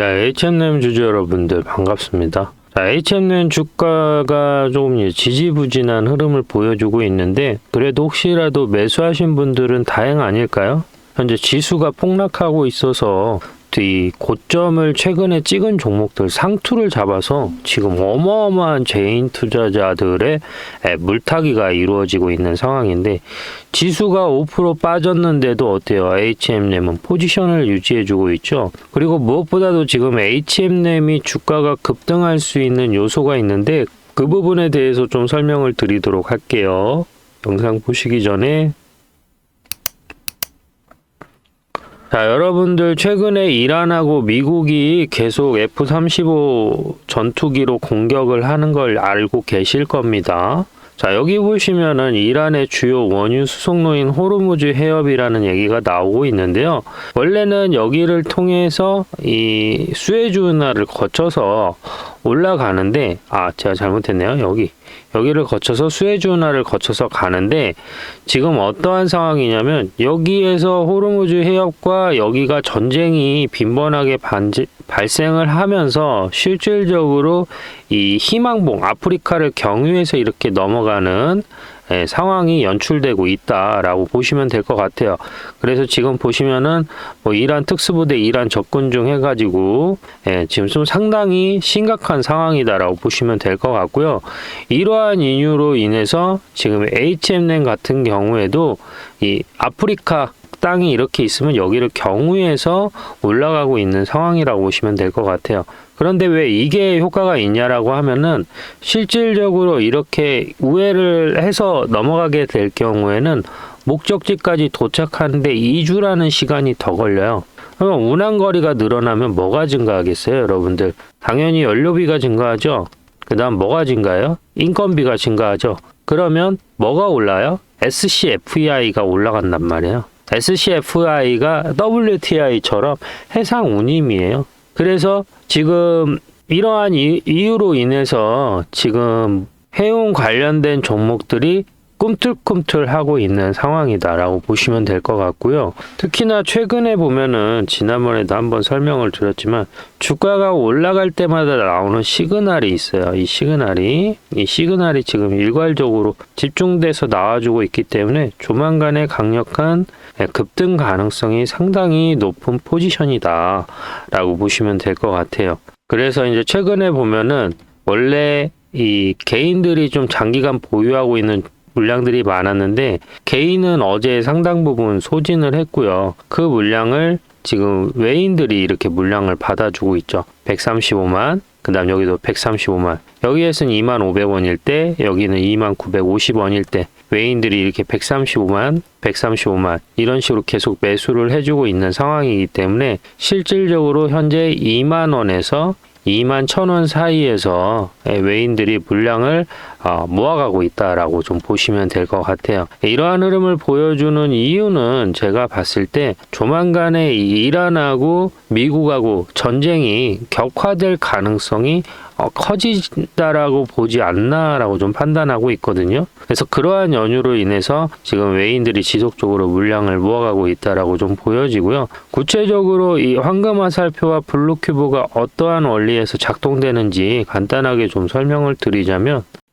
네, H&M 주주 여러분들 반갑습니다. 자, H&M 주가가 조금 지지부진한 흐름을 보여주고 있는데 그래도 혹시라도 매수하신 분들은 다행 아닐까요? 현재 지수가 폭락하고 있어서 이 고점을 최근에 찍은 종목들 상투를 잡아서 지금 어마어마한 개인 투자자들의 에, 물타기가 이루어지고 있는 상황인데 지수가 5% 빠졌는데도 어때요? H&M은 포지션을 유지해주고 있죠. 그리고 무엇보다도 지금 H&M이 주가가 급등할 수 있는 요소가 있는데 그 부분에 대해서 좀 설명을 드리도록 할게요. 영상 보시기 전에 자, 여러분들 최근에 이란하고 미국이 계속 F-35 전투기로 공격을 하는 걸 알고 계실 겁니다. 자, 여기 보시면은 이란의 주요 원유 수송로인 호르무즈 해협이라는 얘기가 나오고 있는데요. 원래는 여기를 통해서 이 수에즈 운하를 거쳐서 올라가는데 아, 제가 잘못했네요. 여기. 여기를 거쳐서 수에즈 운하를 거쳐서 가는데 지금 어떠한 상황이냐면 여기에서 호르무즈 해협과 여기가 전쟁이 빈번하게 반지, 발생을 하면서 실질적으로 이 희망봉 아프리카를 경유해서 이렇게 넘어가는 예, 상황이 연출되고 있다라고 보시면 될 것 같아요. 그래서 지금 보시면은 뭐 이란 특수부대 이란 접근 중 해가지고 예, 지금 좀 상당히 심각한 상황이다라고 보시면 될 것 같고요. 이러한 이유로 인해서 지금 H&M 같은 경우에도 이 아프리카 땅이 이렇게 있으면 여기를 경유해서 올라가고 있는 상황이라고 보시면 될 것 같아요. 그런데 왜 이게 효과가 있냐라고 하면은 실질적으로 이렇게 우회를 해서 넘어가게 될 경우에는 목적지까지 도착하는데 2주라는 시간이 더 걸려요. 그럼 운항 거리가 늘어나면 뭐가 증가하겠어요, 여러분들? 당연히 연료비가 증가하죠. 그다음 뭐가 증가해요? 인건비가 증가하죠. 그러면 뭐가 올라요? SCFEI가 올라간단 말이에요. SCFI가 WTI처럼 해상 운임이에요. 그래서 지금 이러한 이, 이유로 인해서 지금 해운 관련된 종목들이 꿈틀꿈틀하고 있는 상황이다라고 보시면 될 것 같고요. 특히나 최근에 보면은 지난번에도 한번 설명을 드렸지만 주가가 올라갈 때마다 나오는 시그널이 있어요. 이 시그널이 이 시그널이 지금 일괄적으로 집중돼서 나와주고 있기 때문에 조만간에 강력한 급등 가능성이 상당히 높은 포지션이다라고 보시면 될 것 같아요. 그래서 이제 최근에 보면은 원래 이 개인들이 좀 장기간 보유하고 있는 물량들이 많았는데 개인은 어제 상당 부분 소진을 했고요. 그 물량을 지금 외인들이 이렇게 물량을 받아주고 있죠. 135만, 그 다음 여기도 135만. 여기에서는 2만 500원일 때, 여기는 2만 950원일 때, 외인들이 이렇게 135만, 135만, 이런 식으로 계속 매수를 해주고 있는 상황이기 때문에 실질적으로 현재 2만 원에서 2만 1000원 사이에서 외인들이 물량을 어, 모아가고 있다라고 좀 보시면 될 것 같아요. 이러한 흐름을 보여주는 이유는 제가 봤을 때 조만간에 이란하고 미국하고 전쟁이 격화될 가능성이 어, 커진다라고 보지 않나라고 좀 판단하고 있거든요. 그래서 그러한 연유로 인해서 지금 외인들이 지속적으로 물량을 모아가고 있다라고 좀 보여지고요. 구체적으로 이 황금 화살표와 블루큐브가 어떠한 원리에서 작동되는지 간단하게 좀 설명을 드리자면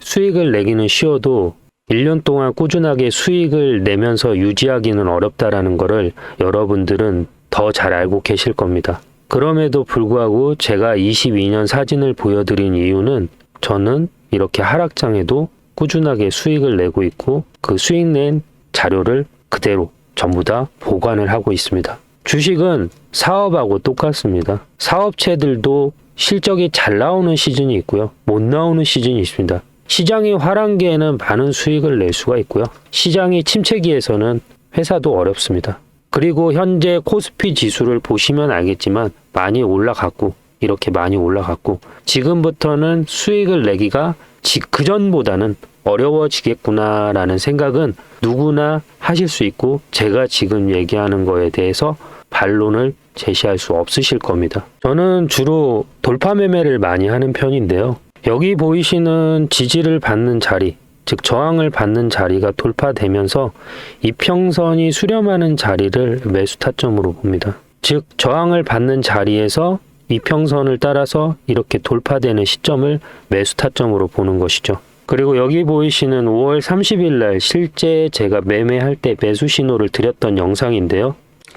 수익을 내기는 쉬워도 1년 동안 꾸준하게 수익을 내면서 유지하기는 어렵다라는 것을 여러분들은 더 잘 알고 계실 겁니다. 그럼에도 불구하고 제가 22년 사진을 보여드린 이유는 저는 이렇게 하락장에도 꾸준하게 수익을 내고 있고 그 수익 낸 자료를 그대로 전부 다 보관을 하고 있습니다. 주식은 사업하고 똑같습니다. 사업체들도 실적이 잘 나오는 시즌이 있고요. 못 나오는 시즌이 있습니다. 시장이 화랑기에는 많은 수익을 낼 수가 있고요. 시장이 침체기에서는 회사도 어렵습니다. 그리고 현재 코스피 지수를 보시면 알겠지만 많이 올라갔고 이렇게 많이 올라갔고 지금부터는 수익을 내기가 그 전보다는 어려워지겠구나라는 생각은 누구나 하실 수 있고 제가 지금 얘기하는 거에 대해서 반론을 제시할 수 없으실 겁니다. 저는 주로 돌파 매매를 많이 하는 편인데요. 여기 보이시는 지지를 받는 자리, 즉 저항을 받는 자리가 돌파되면서 이평선이 수렴하는 자리를 매수 타점으로 봅니다. 즉 저항을 받는 자리에서 이평선을 따라서 이렇게 돌파되는 시점을 매수 타점으로 보는 것이죠. 그리고 여기 보이시는 5월 30일 날 실제 제가 매매할 때 매수 신호를 드렸던 영상인데요.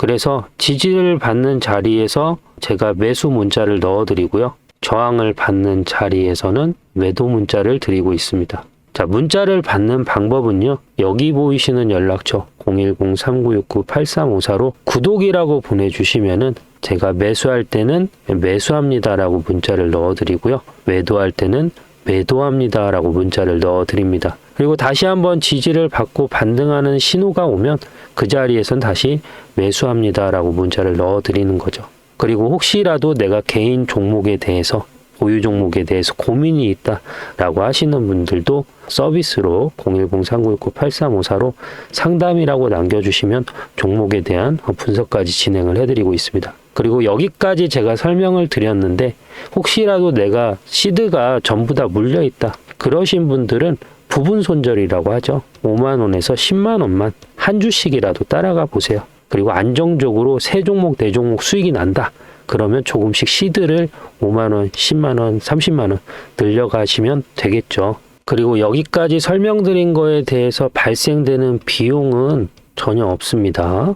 그래서 지지를 받는 자리에서 제가 매수 문자를 넣어 드리고요. 저항을 받는 자리에서는 매도 문자를 드리고 있습니다. 자, 문자를 받는 방법은요. 여기 보이시는 연락처 010-3969-8354로 구독이라고 보내주시면은 제가 매수할 때는 매수합니다라고 문자를 넣어 드리고요. 매도할 때는 매도합니다라고 문자를 넣어 드립니다. 그리고 다시 한번 지지를 받고 반등하는 신호가 오면 그 자리에선 다시 매수합니다 라고 문자를 넣어 드리는 거죠. 그리고 혹시라도 내가 개인 종목에 대해서 보유 종목에 대해서 고민이 있다 라고 하시는 분들도 서비스로 010-3969-8354로 상담이라고 남겨주시면 종목에 대한 분석까지 진행을 해드리고 있습니다. 그리고 여기까지 제가 설명을 드렸는데 혹시라도 내가 시드가 전부 다 물려 있다 그러신 분들은 부분 손절이라고 하죠. 5만 원에서 10만 원만 한 주씩이라도 따라가 보세요. 그리고 안정적으로 세 종목 네 종목 수익이 난다. 그러면 조금씩 시드를 5만 원, 10만 원, 30만 원 늘려가시면 되겠죠. 그리고 여기까지 설명드린 거에 대해서 발생되는 비용은 전혀 없습니다.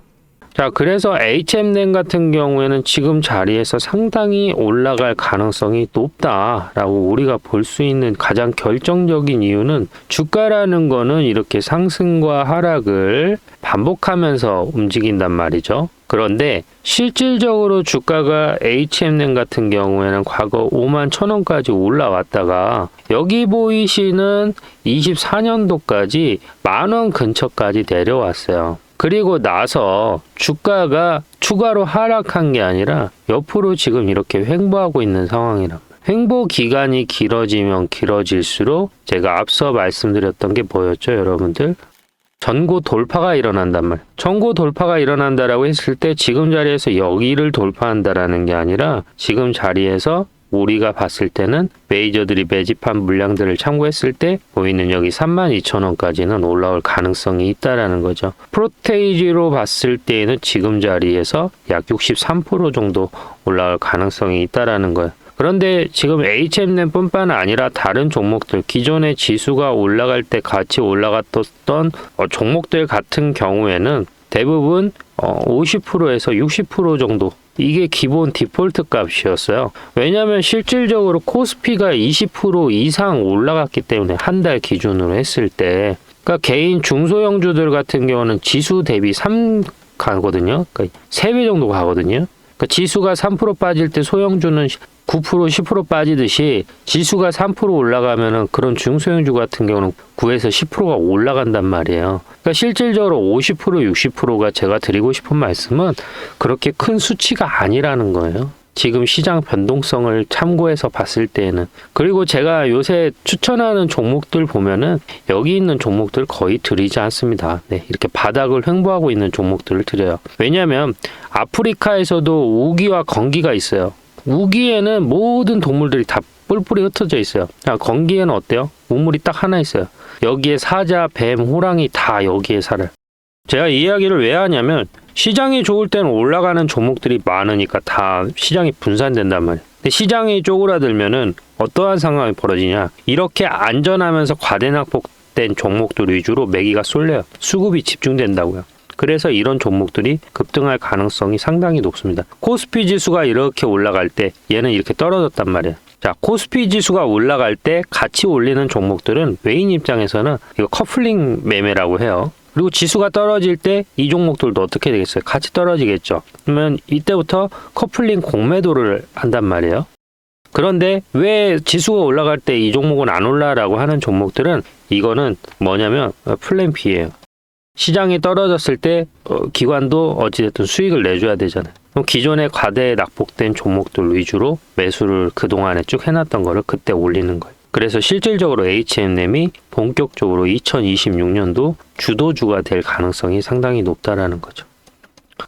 자, 그래서 HMN 같은 경우에는 지금 자리에서 상당히 올라갈 가능성이 높다라고 우리가 볼 수 있는 가장 결정적인 이유는 주가라는 거는 이렇게 상승과 하락을 반복하면서 움직인단 말이죠. 그런데 실질적으로 주가가 HMN 같은 경우에는 과거 5만 천 원까지 올라왔다가 여기 보이시는 24년도까지 만원 근처까지 내려왔어요. 그리고 나서 주가가 추가로 하락한 게 아니라 옆으로 지금 이렇게 횡보하고 있는 상황이란 말이에요. 횡보 기간이 길어지면 길어질수록 제가 앞서 말씀드렸던 게 뭐였죠, 여러분들? 전고 돌파가 일어난단 말이에요. 전고 돌파가 일어난다라고 했을 때 지금 자리에서 여기를 돌파한다라는 게 아니라 지금 자리에서 우리가 봤을 때는 메이저들이 매집한 물량들을 참고했을 때 보이는 여기 32,000원까지는 올라올 가능성이 있다라는 거죠. 프로테이지로 봤을 때에는 지금 자리에서 약 63% 정도 올라올 가능성이 있다라는 거예요. 그런데 지금 HMN 뿐만 아니라 다른 종목들 기존의 지수가 올라갈 때 같이 올라갔던 어, 종목들 같은 경우에는 대부분 어, 50%에서 60% 정도 이게 기본 디폴트 값이었어요. 왜냐하면 실질적으로 코스피가 20% 이상 올라갔기 때문에 한 달 기준으로 했을 때 그러니까 개인 중소형주들 같은 경우는 지수 대비 3 가거든요. 그러니까 3배 정도 가거든요. 그러니까 지수가 3% 빠질 때 소형주는 9% 10% 빠지듯이 지수가 3% 올라가면은 그런 중소형주 같은 경우는 9에서 10%가 올라간단 말이에요. 그러니까 실질적으로 50% 60%가 제가 드리고 싶은 말씀은 그렇게 큰 수치가 아니라는 거예요. 지금 시장 변동성을 참고해서 봤을 때에는 그리고 제가 요새 추천하는 종목들 보면은 여기 있는 종목들 거의 드리지 않습니다. 네, 이렇게 바닥을 횡보하고 있는 종목들을 드려요. 왜냐하면 아프리카에서도 우기와 건기가 있어요. 우기에는 모든 동물들이 다 뿔뿔이 흩어져 있어요. 자, 건기에는 어때요? 우물이 딱 하나 있어요. 여기에 사자, 뱀, 호랑이 다 여기에 살아요. 제가 이 이야기를 왜 하냐면 시장이 좋을 때는 올라가는 종목들이 많으니까 다 시장이 분산된단 말이에요. 근데 시장이 쪼그라들면은 어떠한 상황이 벌어지냐? 이렇게 안전하면서 과대낙폭된 종목들 위주로 매기가 쏠려요. 수급이 집중된다고요. 그래서 이런 종목들이 급등할 가능성이 상당히 높습니다. 코스피 지수가 이렇게 올라갈 때 얘는 이렇게 떨어졌단 말이에요. 자, 코스피 지수가 올라갈 때 같이 올리는 종목들은 외인 입장에서는 이거 커플링 매매라고 해요. 그리고 지수가 떨어질 때 이 종목들도 어떻게 되겠어요? 같이 떨어지겠죠. 그러면 이때부터 커플링 공매도를 한단 말이에요. 그런데 왜 지수가 올라갈 때 이 종목은 안 올라라고 하는 종목들은 이거는 뭐냐면 플랜 B예요. 시장이 떨어졌을 때 어, 기관도 어찌됐든 수익을 내줘야 되잖아요. 그럼 기존에 과대에 낙폭된 종목들 위주로 매수를 그동안에 쭉 해놨던 거를 그때 올리는 거예요. 그래서 실질적으로 H&M이 본격적으로 2026년도 주도주가 될 가능성이 상당히 높다라는 거죠.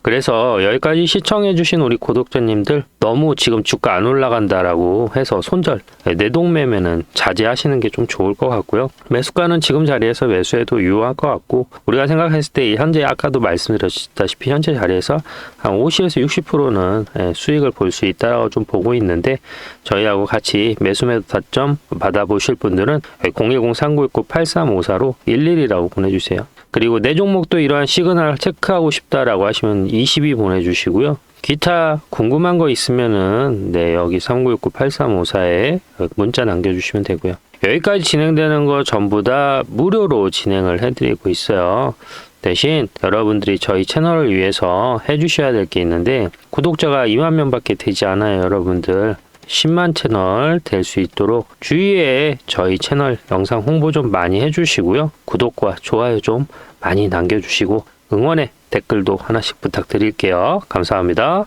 그래서 여기까지 시청해주신 우리 구독자님들 너무 지금 주가 안 올라간다라고 해서 손절 내동매매는 자제하시는 게 좀 좋을 것 같고요. 매수가는 지금 자리에서 매수해도 유효할 것 같고 우리가 생각했을 때 현재 아까도 말씀드렸다시피 현재 자리에서 한 50에서 60%는 예, 수익을 볼 수 있다고 좀 보고 있는데 저희하고 같이 매수 매도 타점 받아보실 분들은 010-3969-8354로 11이라고 보내주세요. 그리고 내 종목도 이러한 시그널 체크하고 싶다라고 하시면 22 보내주시고요. 기타 궁금한 거 있으면은 네 여기 3969-8354에 문자 남겨주시면 되고요. 여기까지 진행되는 거 전부 다 무료로 진행을 해드리고 있어요. 대신 여러분들이 저희 채널을 위해서 해주셔야 될 게 있는데 구독자가 2만 명밖에 되지 않아요, 여러분들. 10만 채널 될 수 있도록 주위에 저희 채널 영상 홍보 좀 많이 해주시고요. 구독과 좋아요 좀 많이 남겨주시고 응원의 댓글도 하나씩 부탁드릴게요. 감사합니다.